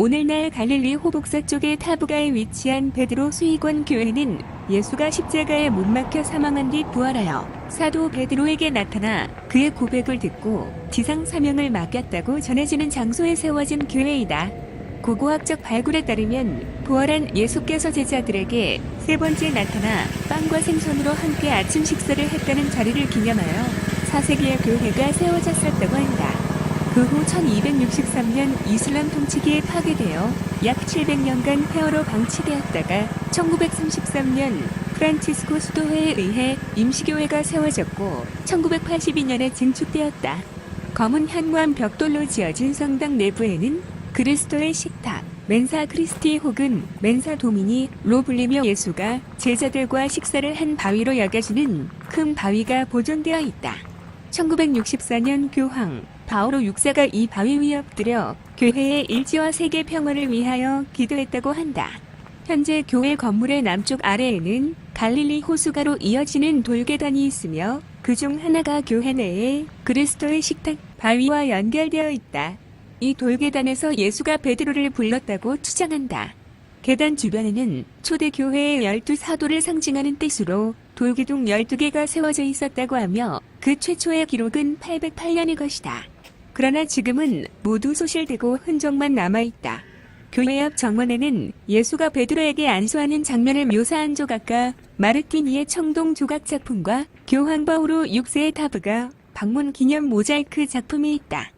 오늘날 갈릴리 호복사 쪽의 타부가에 위치한 베드로 수의권 교회는 예수가 십자가에 못 박혀 사망한 뒤 부활하여 사도 베드로에게 나타나 그의 고백을 듣고 지상 사명을 맡겼다고 전해지는 장소에 세워진 교회이다. 고고학적 발굴에 따르면 부활한 예수께서 제자들에게 세 번째 나타나 빵과 생선으로 함께 아침 식사를 했다는 자리를 기념하여 4세기의 교회가 세워졌었다고 한다. 그 후 1263년 이슬람 통치기에 파괴되어 약 700년간 폐허로 방치되었다가 1933년 프란치스코 수도회에 의해 임시교회가 세워졌고 1982년에 증축되었다. 검은 현무암 벽돌로 지어진 성당 내부에는 그리스도의 식탁, 멘사 크리스티 혹은 멘사 도미니 로 불리며 예수가 제자들과 식사를 한 바위로 여겨지는 큰 바위가 보존되어 있다. 1964년 교황 바오로 6세가 이 바위 위에 엎드려 교회의 일지와 세계 평화를 위하여 기도했다고 한다. 현재 교회 건물의 남쪽 아래에는 갈릴리 호수가로 이어지는 돌계단이 있으며 그 중 하나가 교회 내에 그리스도의 식탁 바위와 연결되어 있다. 이 돌계단에서 예수가 베드로를 불렀다고 추정한다. 계단 주변에는 초대 교회의 열두 사도를 상징하는 띠수로 돌기둥 12개가 세워져 있었다고 하며 그 최초의 기록은 808년의 것이다. 그러나 지금은 모두 소실되고 흔적만 남아있다. 교회 앞 정원에는 예수가 베드로에게 안수하는 장면을 묘사한 조각가 마르티니의 청동 조각 작품과 교황 바오로 6세의 타브가 방문 기념 모자이크 작품이 있다.